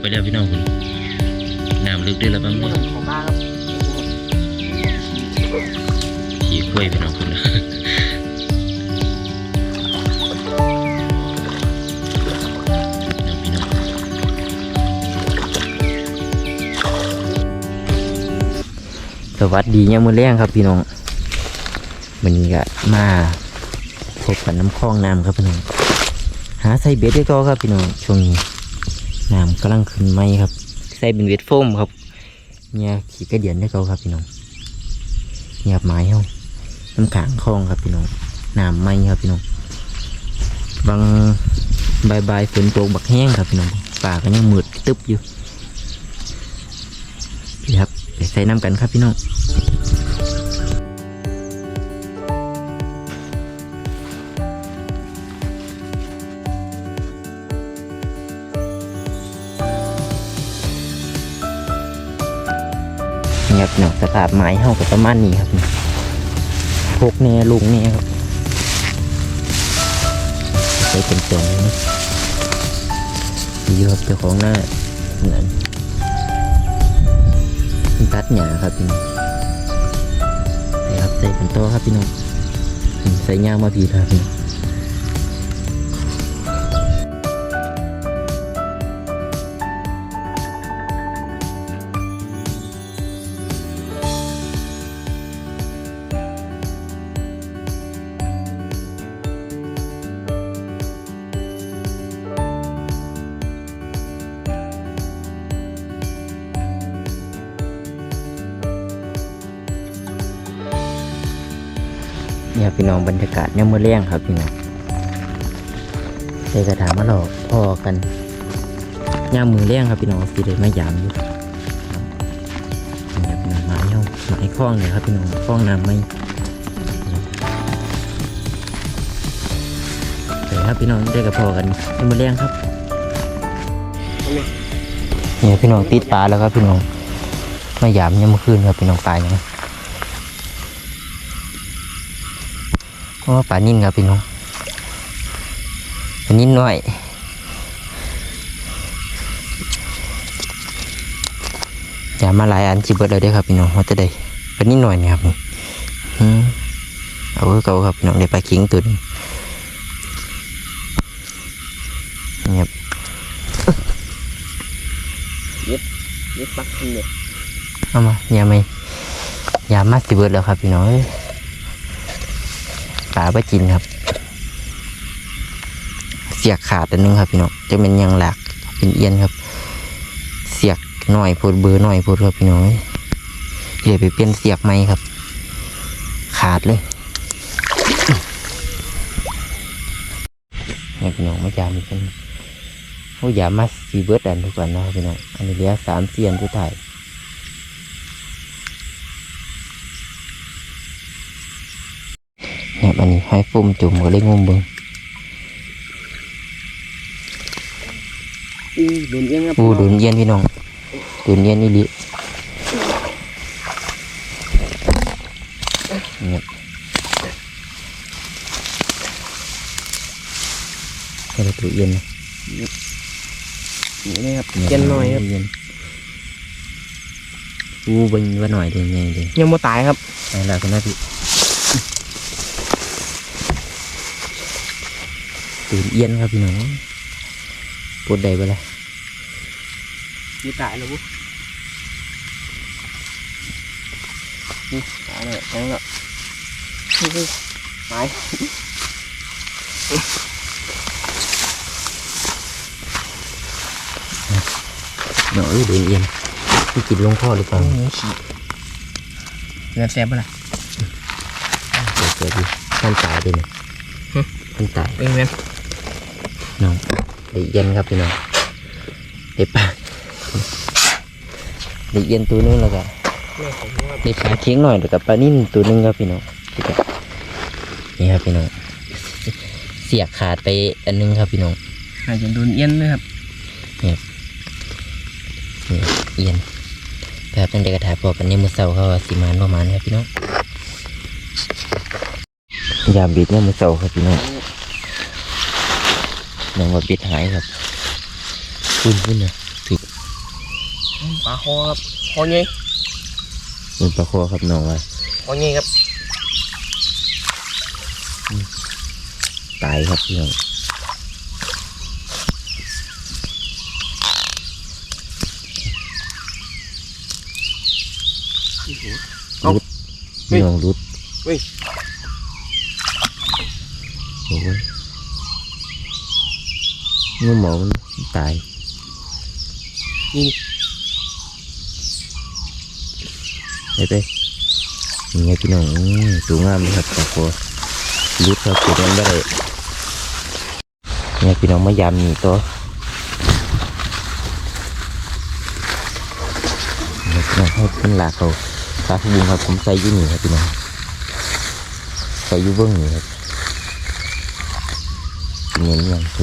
ไปแล้วพี่น้องคุณน้ำลึกได้แล้วบ้างขเนี่ยนมของบ้าครับขี่กล้วยพี่น้องคุณนะพี่น้องสวัสดีเนี่ยามมือแรงครับพี่น้องวันนี้ก็มาพบกับน้ำคลองน้ำครับพี่น้อง หาใส่เบ็ดได้ก็ครับพี่น้องช่วงนี้ น้ำกำลังขึ้นไหมครับ ใส่เป็นเบ็ดโฟมครับ เนี่ยขี่กระเดียนได้ก็ครับพี่น้องเงียบไม้เฮาน้ำขางคลองครับพี่น้องน้ำไหมครับพี่น้องบางใบายบฝนตกบักแห้งครับพี่น้องป่าก็ยังมืดตึ๊บอยู่นี่ครับใส่น้ำกันครับพี่น้อง นี่ครับเนาะสภาพไม้เฮากับประมาณนี้ครับนี่พกแน่ลุงแน่ครับใช้เป็นตรงนี้นะดีอยู่ครับเจ้าของหน้าเหมือนตัดหญ้าครับพี่น้องใส่ครับใส่เป็นโตครับพี่น้องใส่หญ้ามาพีครับพี่น้อง เนี่ยพี่น้องบรรยากาศเนี่ยมือเลี้ยงครับพี่น้องใส่กระถางมาหลอกพอกันย่ามมือเลี้ยงครับพี่น้องสิเลยไมายามอยู่นี่ครับพี่น้องไม้เฮาไม้คล้องเนี่ยครับพี่น้องคล้องน้ำไม่ใส่ครับพี่น้องได้กับพอกันย่ามมือเลี้ยงครับเนี่ยพี่น้องติดปลาแล้วครับพี่น้องไมายามยามเมื่อคืนครับพี่น้องปลาอย่าง เพราะว่าปลานิ่นครับพี่น้องปลานิ่นน้อยอย่ามาหลายอันจิเบิดเลยเด้อครับพี่น้องว่าจะได้ปลานิ่นหน่อยเนี่ยครับนี่อืมเอาไว้เก่าครับพี่น้องได้ปลาคิงตัวหนึงนี่ครับนี่ปักขึ้นเลยเอามาอย่าไม่อย่ามาสิเบิดแล้วครับพี่น้อง เอ้ยปลาไปกินครับ เสียกขาดอันหนึงครับพี่น้องจะเป็นยังหลักเป็นเอียนครับ เสียกหน่อยพูดเบอร์หน่อยพูดครับพี่น้องเดี๋ยวไปเปลี่ยนเสียกใหม่ครับ ขาดเลยนี่พี่น้องไม่จามอีกเป็นโอ้ยอย่ามาสีเบิร์ดอันทุกวันนะครับพี่น้องอันนี้เหลือสามเสียนทุกถ่าย เนี่ยอันนี้ให้ฟุ่มจุ่มก็เลยงมเบิงอู้โดนเอี้ยงครับอู้ดุนเย็นพี่น้องดุนเย็นนี่ลิเนี่ยให้เราตัวเย็นนะนี่นะครับเกียนหน่อยครับเย็นอู้เบิงว่าหน่อยเดียวยังเดียวยังไม่ตายครับไปแล้วคุณน้าพี่ ตื่นเย็นครับพี่น้องปวดใดไปละมีตายแล้วปุ๊บนี่ตายเลยแทงแล้วนี่ตายเนาะเอ้ยตื่นเย็นพี่กินลงคอหรือเปล่าโอ้โหฉีดเลือดแซ่บปะล่ะเดี๋ยวเกิดดิท่านตายดิเนี่ยหึท่านตายเอ้ยแม่น น้องเด็กเย็นครับพี่น้องเด็กปลาเด็กเย็นตัวนึงแล้วก็แม่ผมว่าเด็กปลาเคียงหน่อยแล้วก็ปลานิ่มตัวนึงครับพี่น้องนี่ครับพี่น้องเสียกขาดไปอันนึงครับพี่น้องอาจจะโดนเอี้ยนด้วยครับนี่เอียนแบบตั้งแต่กระถาพอกันในมือเสาเขาว่าสิมานประมาณครับพี่น้องยามบิดเนี่ยมือเสาครับพี่น้อง น้องว่าบิดหายครับพุ่นพุ่นนะถึกลาคอครับคอใหญ่เป็นปลาคอครับน้องว่าคอใหญ่ครับตายครับพี่น้องเอารุดพี่น้องรุดเฮ้ยโอ้ย งูหมอมันตายนี่ไปไปนี่ไงพี่น้องอื้อสูงงามเลยครับปลาคอรุดครับเกิดมันไม่ได้เนี่ยพี่น้องมายามนี่ตัวเนี่ยพี่น้องให้เป็นหลากเขา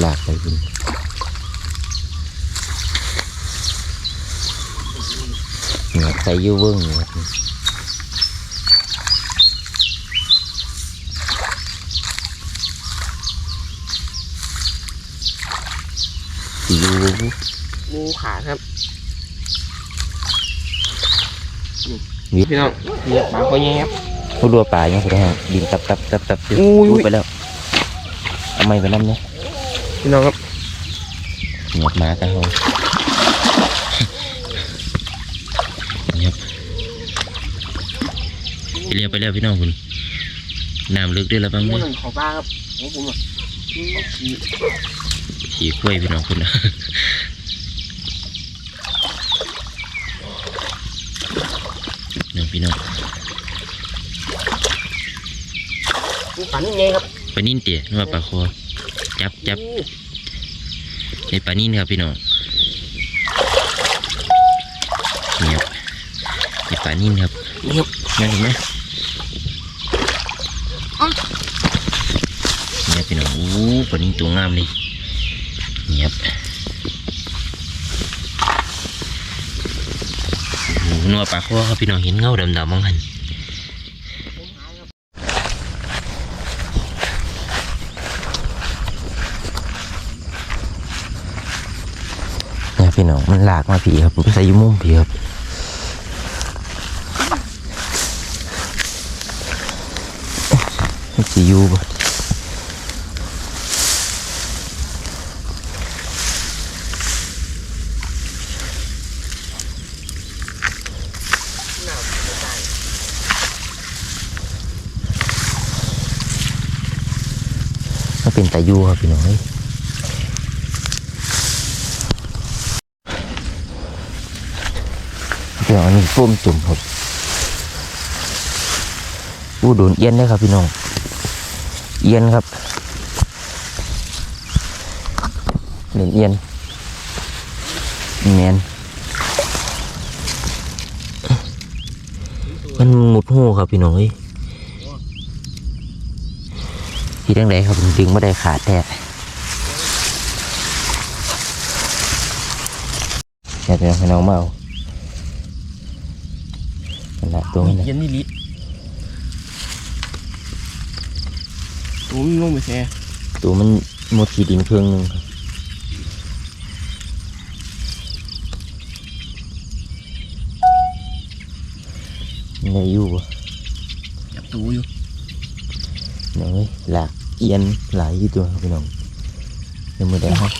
ปลาพบุ งครับผมใส่อยี่นี่ครับพี่น้องใส่อยี่เบื้องนี่ครับเงี้ยเนี่ยหลากไปพี่เนี่ยใส่อยี่เบื้องนี่ครับสียูงูขาดครับวิพี่น้องเนี่ยปลาคอใหญ่ครับผู้รัวป่ายังสุดแห้งดินตับตับตับตับอยู่อุ้ยรูดไปแล้วเอาไม้ไปนั่นเนี่ยพี่น้องครับเหยียบหมากันเขาเหยียบไป เรียบไปแล้วพี่น้องคุณน้ำลึกด้วยแล้วบ้างงูเนี่ยหนึ่งของปลาครับของผมอะอืมขี่ขี่กล้วยพี่น้องคุณนะหนึ่งพี่น้องงูขันยังไงครับปลานิ่นเตี๋ยนึกว่าปลาคอจับจับอู้ในปลานิ่นครับพี่น้องเนี่ยในปลานิ่นครับนี่ครับนั่นเห็นไหมเนี่ยพี่น้องอู้ ปลานิ่นตัวงามเลยเนี่ยโอ้โหนัวปลาคอครับพี่น้องเห็นเงาดำๆมั้งหันเนี่ยพี่น้องมันหลากมาผีครับผมใส่ยุ่มุมผีครับมันสิอยู่บ่ เป็นตายูครับพี่น้องเอ้ยพี่น้องอันนี้ปุ้มจุ่มครับอู้โดนเอี้ยนเลยครับพี่น้อง เอียนครับเหรียญเอียนแมนมันหมุดหูครับพี่น้องเอ้ย ที่ดังใดครับผมดึงไม่ได้ขาดแท้อยากจะให้น้องมาเอานั่นแหละตัวนี้นะเย็นนี่ลิตัวมันลงไปแช่ตัวมันหมดขีดินเครื่องหนึงครับมันได้อยู่บ่จับตูอยู่น้องเอ้ยหลาก เอียนหลายอยู่ตัวครับพี่น้องในมือแดงครับ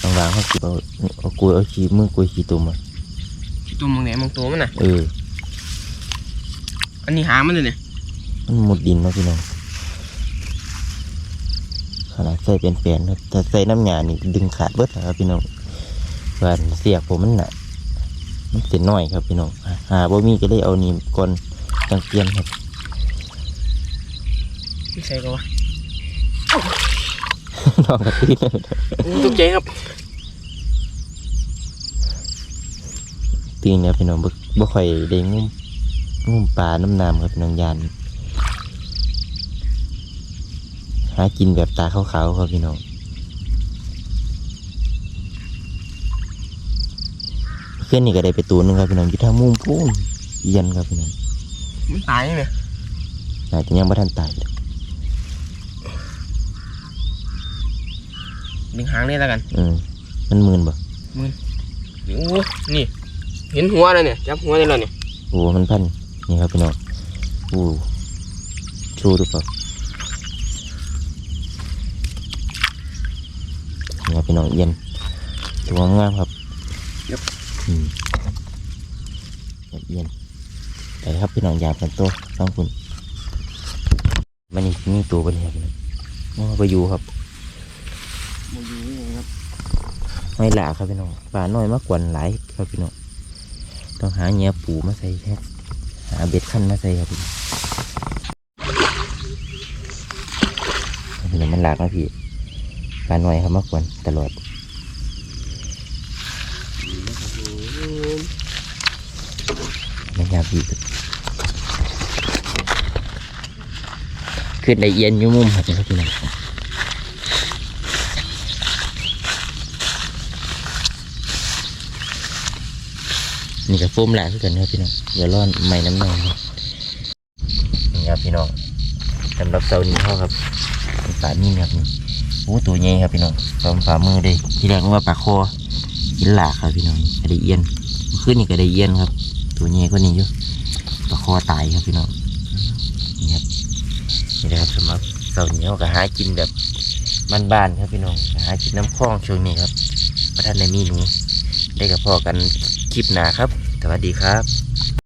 บางวางเขาสิเอาเอากล้วยเอาขี้มือกล้วยขี้ตุ่มอะตัวมองไหนมองตัวมันน่ะเอออันนี้หามันเลยเนี่ยมันหมดดินเนาะพี่น้องขนาดใส่เป็นแปลนครับแต่ใส่น้ำยานี่ดึงขาดเบิดแล้วครับพี่น้องว่าเสียกผมมันหนักมันเสียน้อยครับพี่น้องหาหาบ่มีก็เลยเอานี่ก่อนจังเปลี่ยนครับ ไม่ใช่ก็วะน้องกระตีนอู้ตกใจครับ ตีนเนี่ยพี่น้องบ่บ่ค่อยได้งุ้มงุ้มปลาน้ำน้ำครับพี่น้องยานหากินแบบตาขาวๆครับพี่น้องเพื่อนนี่ก็ได้ไปตัวหนึงครับพี่น้องอยู่ทางมุมพุ่มเย็นครับพี่น้องมันตายยังไงอาจจะยังไม่ทันตายเลย ดึงหางนี่แล้วกันอืมมันมืนบ่อู้นี่ เห็นหัวแล้วเนี่ยจับหัวได้แล้วเนี่ยโอ้มันพันนี่ครับพี่น้องโอ้ชูดูเปล่านี่ครับพี่น้องเย็นตัวงามครับอืมเย็นไปครับพี่น้องอยากเป็นตัวต้องคุณมันนี่มีตัวไปเลยครับพี่น้องมันไปอยู่ครับ มาอยู่นี่ครับ ไม่หลาครับพี่น้องปลาน้อยมากกว่าหลายครับพี่น้องต้องหาเงี้ยปูมาใส่ครับหาเบ็ดขั้นมาใส่ครับพี่น้องมันหลากนะพี่ปลาน้อยครับมากกว่าตลอดไม่ยากพี่ขึ้นได้เอียนอยู่มุมครับพี่น้อง นี่ก็โฟมหลายคือกันครับพี่น้องอย่าร้อนไม่น้ำหน่อยครับนี่ครับพี่น้องสำหรับเตานี้เขาครับปลานิ่มครับนี่โอ้ตัวใหญ่ครับพี่น้องสองฝ่ามือเลยที่แรกนึกว่าปลาคอกินหลากครับพี่น้องกระไดเอียนเมื่อคืนนี่กระไดเอียนครับ ตัวใหญ่ก็นี่เยอะปลาคอตายครับพี่น้องนี่ครับนี่นะครับสำหรับเตานี้เขาก็หากินแบบบ้านๆครับพี่น้องหากินน้ำคลองช่วงนี้ครับพระท่านในมีหนูได้กับพ่อกัน คลิปหนาครับ สวัสดีครับ